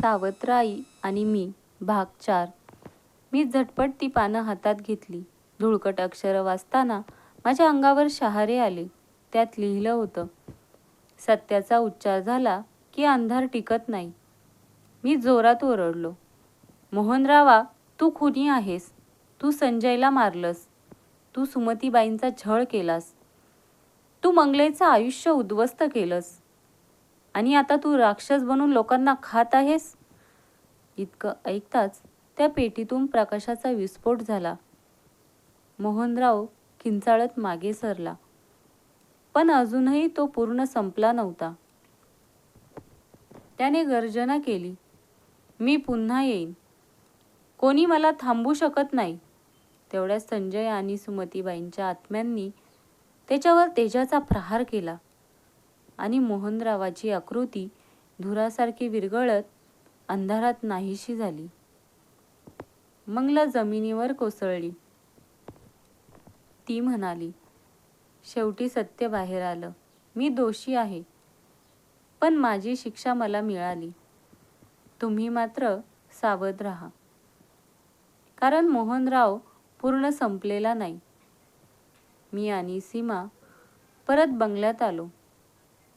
सावत्राई आणि मी भाग चार. मी झटपट ती पानं हातात घेतली. धुळकट अक्षरं वाचताना माझ्या अंगावर शहारे आले. त्यात लिहिलं होतं सत्याचा उच्चार झाला की अंधार टिकत नाही. मी जोरात ओरडलो मोहनरावा तू खुनी आहेस. तू संजयला मारलंस. तू सुमतीबाईंचा छळ केलास. तू मंगलेचं आयुष्य उद्ध्वस्त केलंस. आणि आता तू राक्षस बनून लोकांना खात आहेस? इतकं ऐकताच त्या पेटीतून प्रकाशाचा विस्फोट झाला. मोहनराव किंचाळत मागे सरला. पण अजूनही तो पूर्ण संपला नव्हता. त्याने गर्जना केली. मी पुन्हा येईन. कोणी मला थांबू शकत नाही. तेवढ्या संजय आणि सुमतीबाईंच्या आत्म्यांनी त्याच्यावर तेजाचा प्रहार केला. आणि मोहनरावाची आकृती धुरासारखी विरगळत अंधारात नाहीशी झाली. मंगला जमिनीवर कोसळली. ती म्हणाली शेवटी सत्य बाहेर आलं. मी दोषी आहे. पण माझी शिक्षा मला मिळाली. तुम्ही मात्र सावध राहा. कारण मोहनराव पूर्ण संपलेला नाही. मी आणि सीमा परत बंगल्यात आलो.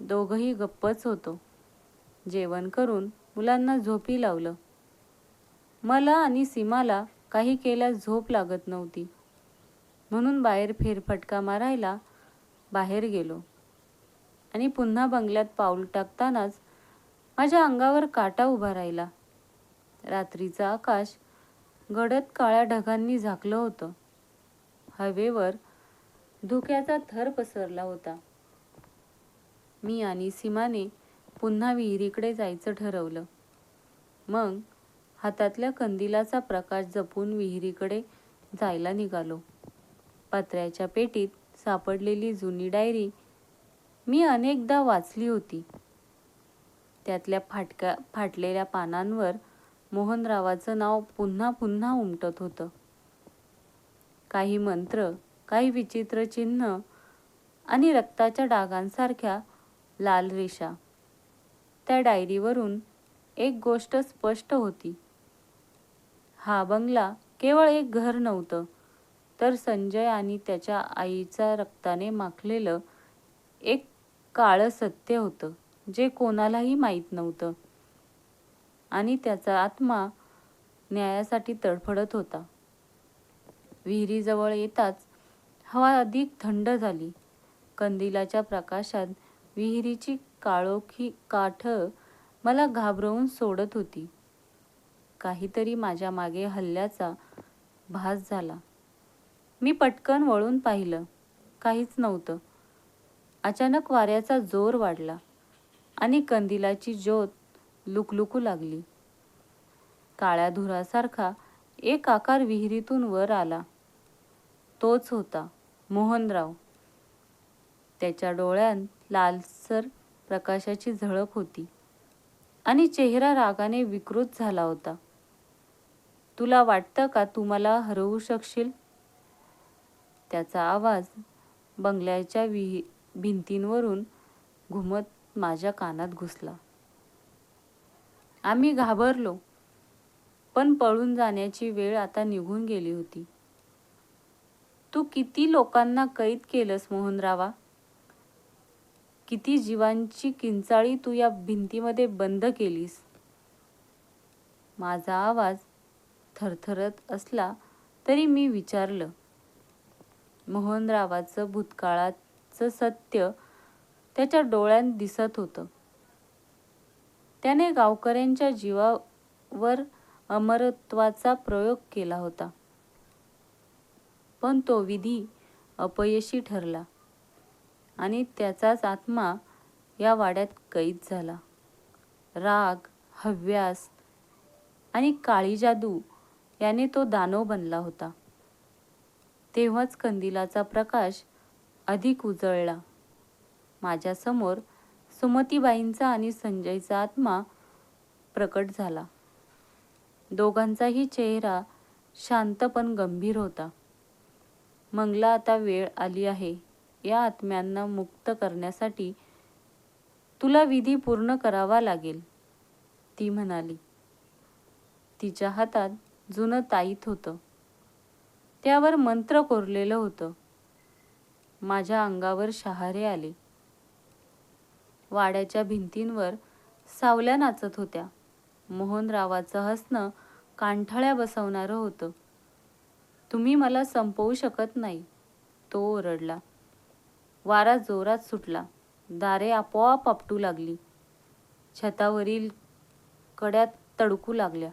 दोघंही गप्पच होतो. जेवण करून मुलांना झोपी लावलं. मला आणि सीमाला काही केल्यास झोप लागत नव्हती. म्हणून बाहेर फेरफटका मारायला बाहेर गेलो. आणि पुन्हा बंगल्यात पाऊल टाकतानाच माझ्या अंगावर काटा उभा राहिला. रात्रीचं आकाश गडद काळ्या ढगांनी झाकलं होतं. हवेवर धुक्याचा थर पसरला होता. मी आणि सीमाने पुन्हा विहिरीकडे जायचं ठरवलं. मग हातातल्या कंदिलाचा प्रकाश जपून विहिरीकडे जायला निघालो. पत्र्याच्या पेटीत सापडलेली जुनी डायरी मी अनेकदा वाचली होती. त्यातल्या फाटक्या फाटलेल्या पानांवर मोहनरावाचं नाव पुन्हा पुन्हा उमटत होतं. काही मंत्र काही विचित्र चिन्ह आणि रक्ताच्या डागांसारख्या लाल रेषा. त्या डायरीवरून एक गोष्ट स्पष्ट होती. हा बंगला केवळ एक घर नव्हतं तर संजय आणि त्याच्या आईच्या रक्ताने माखलेलं एक काळं सत्य होतं जे कोणालाही माहीत नव्हतं. आणि त्याचा आत्मा न्यायासाठी तडफडत होता. विहिरीजवळ येताच हवा अधिक थंड झाली. कंदिलाच्या प्रकाशात विहिरीची काळोखी काठ मला घाबरवून सोडत होती. काहीतरी माझ्या मागे हल्ल्याचा भास झाला. मी पटकन वळून पाहिलं. काहीच नव्हतं. अचानक वाऱ्याचा जोर वाढला आणि कंदिलाची ज्योत लुकलुकू लागली. काळ्या धुरासारखा एक आकार विहिरीतून वर आला. तोच होता मोहनराव. त्याच्या डोळ्यात लालसर प्रकाशाची झळक होती. आणि चेहरा रागाने विकृत झाला होता. तुला वाटतं का तू मला हरवू शकशील? त्याचा आवाज बंगल्याच्या विही भिंतींवरून घुमत माझ्या कानात घुसला. आम्ही घाबरलो पण पळून जाण्याची वेळ आता निघून गेली होती. तू किती लोकांना कैद केलंस मोहनरावा? किती जीवांची किंचाळी तू या भिंतीमध्ये बंद केलीस? माझा आवाज थरथरत असला तरी मी विचारलं. मोहनरावाचं भूतकाळाचं सत्य त्याच्या डोळ्यात दिसत होतं. त्याने गावकऱ्यांच्या जीवावर अमरत्वाचा प्रयोग केला होता. पण तो विधी अपयशी ठरला. आणि त्याचाच आत्मा या वाड्यात कैद झाला. राग हव्यास आणि काळी जादू याने तो दानव बनला होता. तेव्हाच कंदिलाचा प्रकाश अधिक उजळला. माझ्यासमोर सुमतीबाईंचा आणि संजयचा आत्मा प्रकट झाला. दोघांचाही चेहरा शांत पण गंभीर होता. मंगला आता वेळ आली आहे. या आत्म्यांना मुक्त करण्यासाठी तुला विधी पूर्ण करावा लागेल. ती म्हणाली. तिच्या हातात जुनं ताईत होतं. त्यावर मंत्र कोरलेलं होतं. माझ्या अंगावर शहारे आले. वाड्याच्या भिंतींवर सावल्या नाचत होत्या. मोहनरावाचं हसणं कांठाळ्या बसवणारं होतं. तुम्ही मला संपवू शकत नाही. तो ओरडला. वारा जोरात सुटला. दारे आपोआप आपटू लागली. छतावरील कड्यात तडकू लागल्या.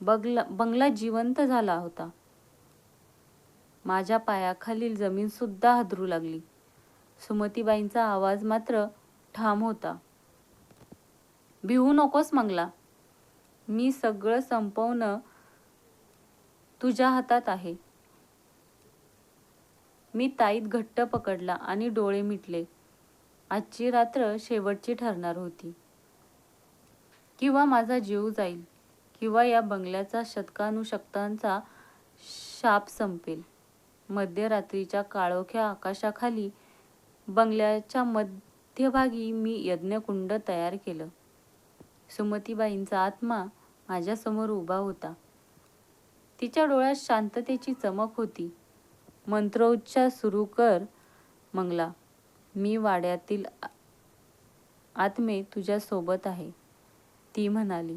बगला बंगला जिवंत झाला होता. माझ्या पायाखालील जमीनसुद्धा हादरू लागली. सुमतीबाईंचा आवाज मात्र ठाम होता. भिवू नकोस मंगला. मी सगळं संपवणं तुझ्या हातात आहे. मी ताईत घट्ट पकडला आणि डोळे मिटले. आजची रात्र शेवटची ठरणार होती. किंवा माझा जीव जाईल किंवा या बंगल्याचा शतकानुशतकांचा शाप संपेल. मध्यरात्रीच्या काळोख्या आकाशाखाली बंगल्याच्या मध्यभागी मी यज्ञकुंड तयार केलं. सुमतीबाईंचा आत्मा माझ्यासमोर उभा होता. तिच्या डोळ्यात शांततेची चमक होती. मंत्रोच्चार सुरू कर मंगला. मी वाड्यातील आत्मे तुझ्या सोबत आहे ती म्हणाली.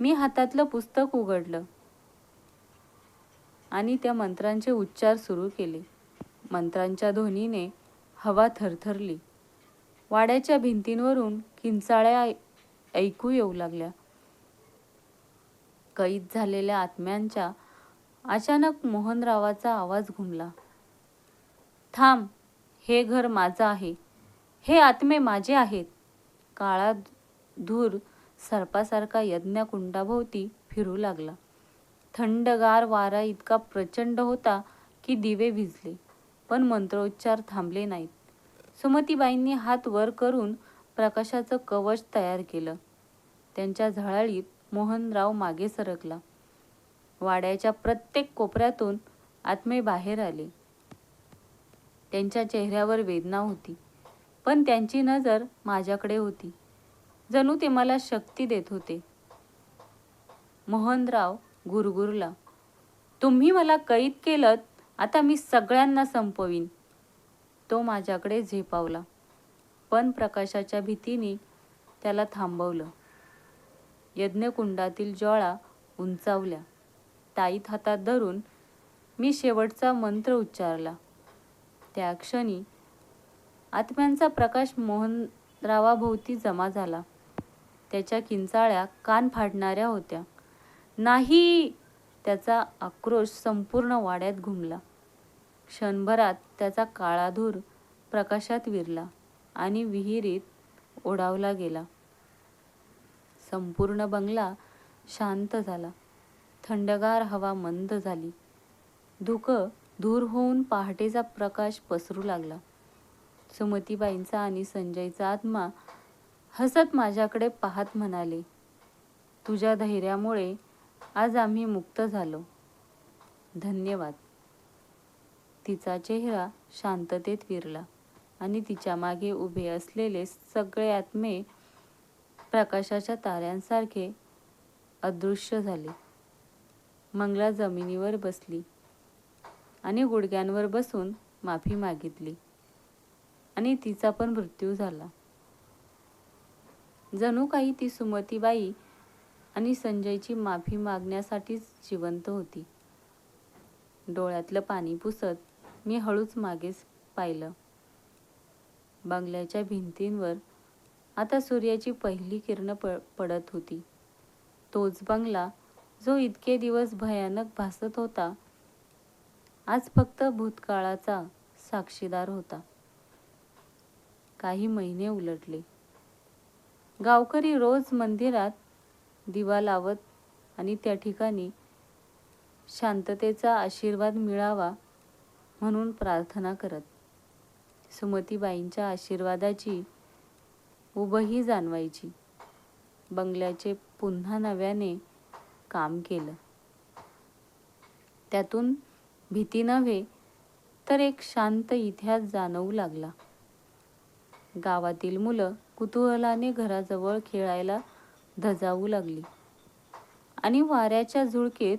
मी हातातलं पुस्तक उघडलं आणि त्या मंत्रांचे उच्चार सुरू केले. मंत्रांच्या ध्वनीने हवा थरथरली. वाड्याच्या भिंतींवरून किंचाळ्या ऐकू येऊ लागल्या. कैद झालेल्या आत्म्यांच्या अचानक मोहनरावाचा आवाज घुमला. थांब हे घर माझं आहे. हे आत्मे माझे आहेत. काळा धूर सर्पासारखा यज्ञकुंडाभोवती फिरू लागला. थंडगार वारा इतका प्रचंड होता की दिवे भिजले पण मंत्रोच्चार थांबले नाहीत. सुमतीबाईंनी हात वर करून प्रकाशाचं कवच तयार केलं. त्यांच्या झळाळीत मोहनराव मागे सरकला. वाड्याच्या प्रत्येक कोपऱ्यातून आत्मे बाहेर आले. त्यांच्या चेहऱ्यावर वेदना होती पण त्यांची नजर माझ्याकडे होती. जणू ते मला शक्ती देत होते. मोहनराव गुरगुरला तुम्ही मला कैद केलं आता मी सगळ्यांना संपवीन. तो माझ्याकडे झेपावला पण प्रकाशाच्या भीतीने त्याला थांबवलं. यज्ञकुंडातील ज्वाळा उंचावल्या. ताईत हातात धरून मी शेवटचा मंत्र उच्चारला. त्या क्षणी आत्म्यांचा प्रकाश मोहनरावाभोवती जमा झाला. त्याच्या किंचाळ्या कान फाडणाऱ्या होत्या. नाही! त्याचा आक्रोश संपूर्ण वाड्यात घुमला. क्षणभरात त्याचा काळा धूर प्रकाशात विरला आणि विहिरीत ओढावला गेला. संपूर्ण बंगला शांत झाला. थंडगार हवा मंद झाली. धुकं दूर होऊन पहाटेचा प्रकाश पसरू लागला. सुमतीबाईंचा आणि संजयचा आत्मा हसत माझ्याकडे पाहत म्हणाले तुझ्या धैर्यामुळे आज आम्ही मुक्त झालो. धन्यवाद. तिचा चेहरा शांततेत विरला आणि तिच्यामागे उभे असलेले सगळे आत्मे प्रकाशाच्या ताऱ्यांसारखे अदृश्य झाले. मंगला जमिनीवर बसली आणि गुडघ्यांवर बसून माफी मागितली. आणि तिचा पण मृत्यू झाला. जणू काही ती सुमतीबाई आणि संजयची माफी मागण्यासाठीच जिवंत होती. डोळ्यातलं पाणी पुसत मी हळूच मागेच पाहिलं. बंगल्याच्या भिंतींवर आता सूर्याची पहिली किरणं प पडत होती. तोच बंगला जो इतके दिवस भयानक भासत होता आज फक्त भूतकाळाचा साक्षीदार होता. काही महिने उलटले. गावकरी रोज मंदिरात दिवा लावत आणि त्या ठिकाणी शांततेचा आशीर्वाद मिळावा म्हणून प्रार्थना करत. सुमतीबाईंच्या आशीर्वादाची उभही जाणवायची. बंगल्याचे पुन्हा नव्याने काम केलं. त्यातून भीती नव्हे तर एक शांत इतिहास जाणवू लागला. गावातील मुलं कुतूहलाने घराजवळ खेळायला धजावू लागली. आणि वाऱ्याच्या झुळकेत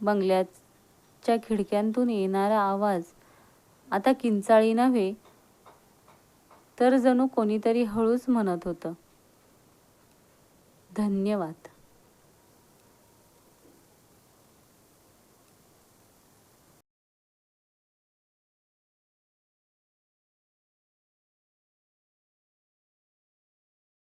बंगल्याच्या खिडक्यांतून येणारा आवाज आता किंचाळी नव्हे तर जणू कोणीतरी हळूच म्हणत होतं धन्यवाद.